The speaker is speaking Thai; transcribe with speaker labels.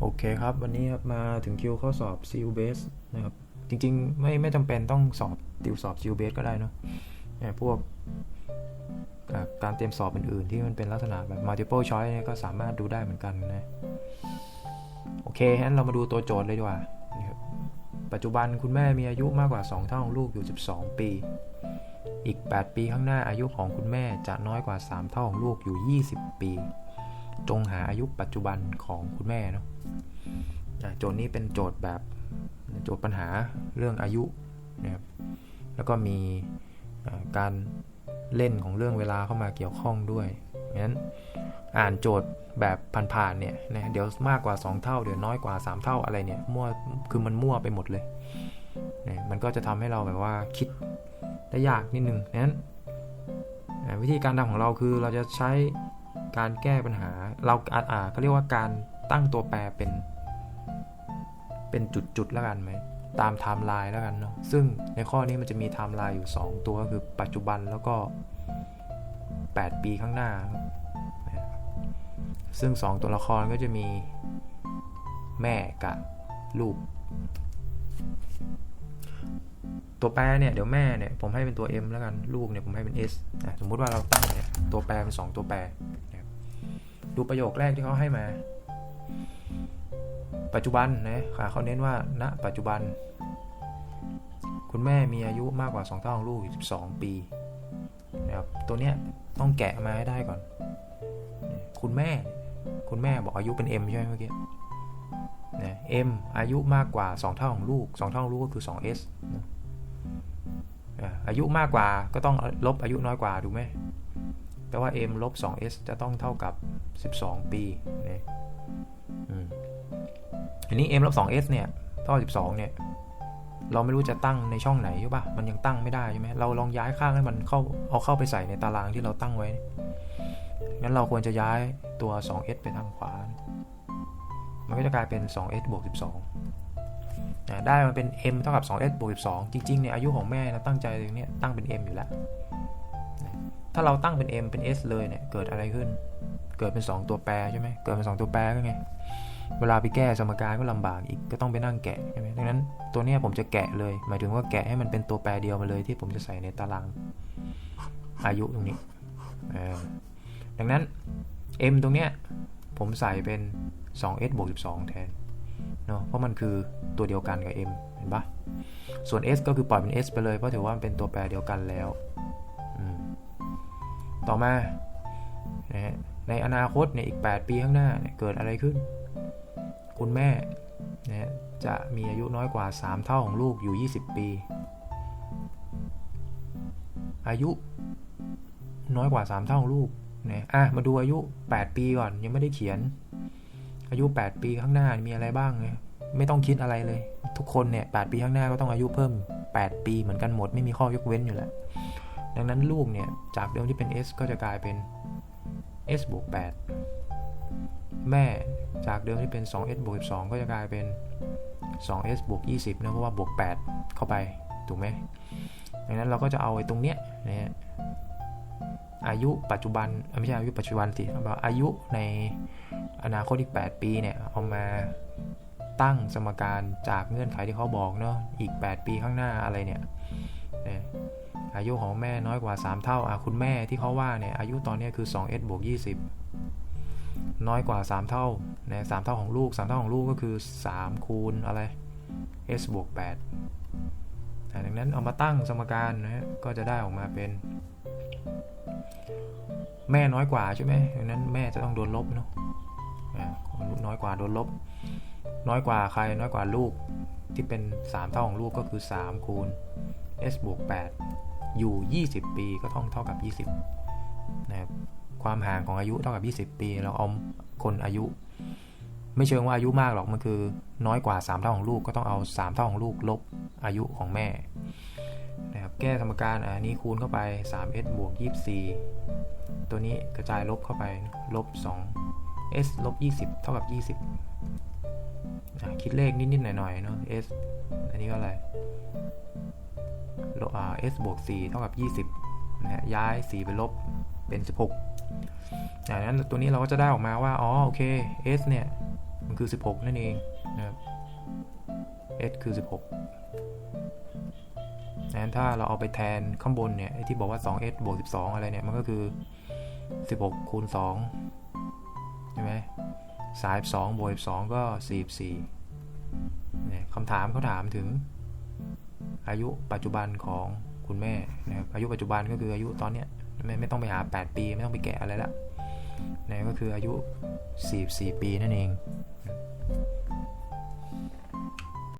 Speaker 1: โอเคครับ วันนี้ครับมาถึงคิวข้อสอบ CU Base นะครับ จริงๆ ไม่ไม่จำเป็นต้องสอบติวสอบ CU Base ก็ได้เนะเนี่ยพวกการเตรียมสอบอื่นๆ ที่มันเป็นลักษณะแบบ multiple choice เนี่ยก็สามารถดูได้เหมือนกันนะ โอเคงั้นเรามาดูตัวโจทย์เลยดีกว่าปัจจุบันคุณแม่มีอายุมากกว่า 2 เท่าของลูกอยู่ 12 ปี อีก 8 ปีข้างหน้าอายุของคุณแม่จะน้อยกว่า 3 เท่าของลูกอยู่ 20 ปี จงหาอายุปัจจุบันของคุณแม่เนาะโจทย์นี้เป็นโจทย์แบบโจทย์ปัญหาเรื่องอายุนะครับแล้วก็มีการเล่นของเรื่องเวลาเข้ามาเกี่ยวข้องด้วยงั้นอ่านโจทย์แบบผ่านๆเนี่ยนะเดี๋ยวมากกว่า 2 เท่าเดี๋ยวน้อยกว่า 3 เท่าอะไรเนี่ยมั่วคือมันมั่วไปหมดเลยนะมันก็จะทำให้เราแบบว่าคิดได้ยากนิดนึงนั้นวิธีการทำของเราคือเราจะใช้ การแก้ปัญหา เราอ่าเขาเรียกว่าการตั้งตัวแปรเป็น เป็นจุดๆแล้วกันไหมตามไทม์ไลน์แล้วกันเนาะซึ่งในข้อนี้มันจะมีไทม์ไลน์อยู่ 2 ตัวก็คือปัจจุบันแล้วก็ 8 ปีข้างหน้า ซึ่ง 2 ตัวละครก็จะมีแม่กับลูก ตัวแปรเนี่ยเดี๋ยวแม่เนี่ยผมให้เป็นตัว M แล้วกันลูกเนี่ยผมให้เป็น S นะสมมุติว่าเราตั้งเนี่ยตัวแปรเป็น 2 ตัวแปร ดูประโยคแรกที่เขาให้มา ปัจจุบันนะเขาเน้นว่าณปัจจุบัน คุณแม่มีอายุมากกว่า2เท่าของลูก12 ปีนะครับตัวเนี้ยต้องแกะมาให้ได้ก่อน คุณแม่ คุณแม่บอกอายุเป็น M ใช่ไหมเมื่อกี้นะ M อายุมากกว่า 2 เท่าของลูก 2 เท่าของลูกก็คือ 2S นะอะอายุมากกว่าก็ต้องลบอายุน้อยกว่าถูกไหมแปลว่า M ลบ 2S จะต้องเท่ากับ 12 ปีนะอันนี้ m ลบ 2s เนี่ยท่ากับ12 เนี่ย เราไม่รู้จะตั้งในช่องไหนใช่ปะมันยังตั้งไม่ได้ใช่ไหมเราลองย้ายข้างให้มันเข้าเอาเข้าไปใส่ในตารางที่เราตั้งไว้ งั้นเราควรจะย้ายตัว 2s ไปทางขวา มันก็จะกลายเป็น 2s บวก 12 ได้มันเป็น m เท่ากับ 2s บวก 12 จริงๆเนี่ยอายุของแม่นะตั้งใจตรงนี้ตั้งเป็น m อยู่แล้ว ถ้าเราตั้งเป็น m เป็น s เลยเนี่ย เกิดอะไรขึ้น เกิดเป็น 2 ตัวแปรใช่ไหมเกิดเป็น 2 ตัวแปรก็ไง เวลาไปแก้สมการก็ลำบากอีก ก็ต้องไปนั่งแกะใช่ไหมดังนั้นตัวนี้ผมจะแกะเลย หมายถึงว่าแกะให้มันเป็นตัวแปรเดียวมาเลยที่ผมจะใส่ในตารางอายุตรงนี้ ดังนั้น m ตรงเนี้ยผมใส่เป็น 2s บวก12 แทน เนาะเพราะมันคือตัวเดียวกันกับ m เห็นปะส่วน s ก็คือปล่อยเป็น s ไปเลย เพราะถือว่ามันเป็นตัวแปรเดียวกันแล้ว ต่อมานะฮะในอนาคตเนี่ยอีก 8 ปีข้างหน้าเนี่ยเกิดอะไรขึ้น คุณแม่นะจะมีอายุน้อยกว่า 3 เท่าของลูกอยู่ 20 ปี อายุน้อยกว่า 3 เท่าของลูกนะอะมาดูอายุ 8 ปีก่อนยังไม่ได้เขียน อายุ 8 ปีข้างหน้ามีอะไรบ้างเนี่ยไม่ต้องคิดอะไรเลย ทุกคนเนี่ย8ปีข้างหน้าก็ต้องอายุเพิ่ม 8 ปีเหมือนกันหมด ไม่มีข้อยกเว้นอยู่แล้ว ดังนั้นลูกเนี่ยจากเดิมที่เป็น s ก็จะกลายเป็น s บวก8แม่จากเดิมที่เป็น 2s บวก12 ก็จะกลายเป็น 2s บวก20นะเพราะว่าบวก 8 เข้าไป ถูกไหมดังนั้นเราก็จะเอาไอ้ตรงเนี้ยนะฮะอายุปัจจุบันไม่ใช่อายุปัจจุบันสิเราอายุในอนาคตอีก 8 ปีเนี่ยเอามาตั้งสมการจากเงื่อนไขที่เขาบอกเนาะอีก 8 ปีข้างหน้าอะไรเนี่ยนะ อายุของแม่น้อยกว่า 3 เท่าอะคุณแม่ที่เขาว่าเนี่ยอายุตอนนี้คือ 2s บวก20 น้อยกว่า 3 เท่านะ3เท่าของลูก 3 เท่าของลูกก็คือ 3 คูณอะไร s บวก8ดังนั้นเอามาตั้งสมการนะฮะก็จะได้ออกมาเป็น แม่น้อยกว่าใช่ไหมดังนั้นแม่จะต้องโดนลบเนาะน้อยกว่าโดนลบ น้อยกว่าใครน้อยกว่าลูกที่เป็น 3 เท่าของลูกก็คือ 3 คูณ s บวก8 อยู่ 20 ปีก็ต้องเท่ากับ 20นะครับความห่างของอายุเท่ากับ 20 ปี เราเอาคนอายุ ไม่เชิงว่าอายุมากหรอกมันคือ น้อยกว่า 3 เท่าของลูกก็ต้องเอา 3 เท่าของลูกลบอายุของแม่นะครับแก้สมการอันนี้คูณเข้าไป 3s บวก 24 ตัวนี้กระจายลบเข้าไปลบ 2 s ลบ 20 เท่ากับ 20คิดเลขนิดๆหน่อยๆเนาะ s อันนี้ก็อะไร s บวก4เท่ากับ 20นะย้าย 4 ไปลบเป็น 16จากนั้นตัวนี้เราก็จะได้ออกมาว่า อ๋อ โอเค s เนี่ย มันคือ 16 นั่นเองนะครับ s คือ 16นั้นถ้าเราเอาไปแทนข้างบนเนี่ยที่บอกว่า 2s บวก 12 อะไรเนี่ย มันก็คือ 16 คูณ 2 ใช่ไหมสาย2บวก2ก็ 44เนี่ยคำถามเขาถามถึง อายุปัจจุบันของคุณแม่นะครับอายุปัจจุบันก็คืออายุตอนเนี้ยไม่ไม่ต้องไปหา 8 ปี ไม่ต้องไปแกะอะไรละนะก็คืออายุ 44 ปีนั่นเอง